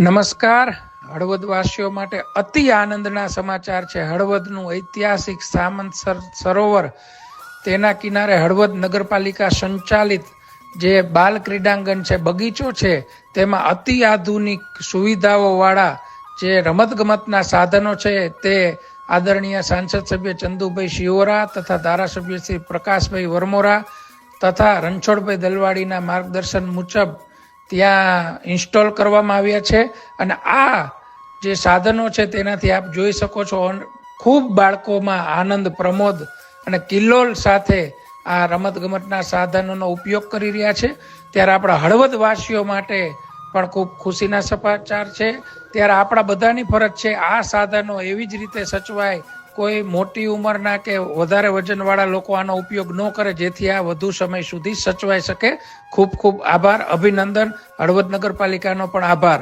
નમસ્કાર. હળવદવાસીઓ માટે અતિ આનંદના સમાચાર છે. હળવદનું ઐતિહાસિક સામંત સર- સરોવર, તેના કિનારે હળવદ નગરપાલિકા સંચાલિત જે બાલ ક્રીડાંગણ છે, બગીચો છે, તેમાં અતિ આધુનિક સુવિધાઓવાળા જે રમતગમતના સાધનો છે, તે આદરણીય સાંસદ સભ્ય ચંદુભાઈ શિયોરા તથા ધારાસભ્ય શ્રી પ્રકાશભાઈ વરમોરા તથા રણછોડભાઈ દલવાડીના માર્ગદર્શન મુજબ ત્યાં ઇન્સ્ટોલ કરવામાં આવ્યા છે અને આ જે સાધનો છે તેનાથી આપ જોઈ શકો છો ખૂબ બાળકોમાં આનંદ, પ્રમોદ અને કિલ્લોલ સાથે આ રમતગમતના સાધનોનો ઉપયોગ કરી રહ્યા છે. ત્યારે આપણા હળવદવાસીઓ માટે પણ ખૂબ ખુશીના સમાચાર છે. ત્યારે આપણા બધાની ફરજ છે આ સાધનો એવી જ રીતે સચવાય કોઈ મોટી ઉંમરના કે વધારે વજનવાળા લોકો આનો ઉપયોગ ન કરે, જેથી આ વધુ સમય સુધી સચવાઈ શકે. ખૂબ ખૂબ આભાર, અભિનંદન. હળવદ નગરપાલિકાનો પણ આભાર.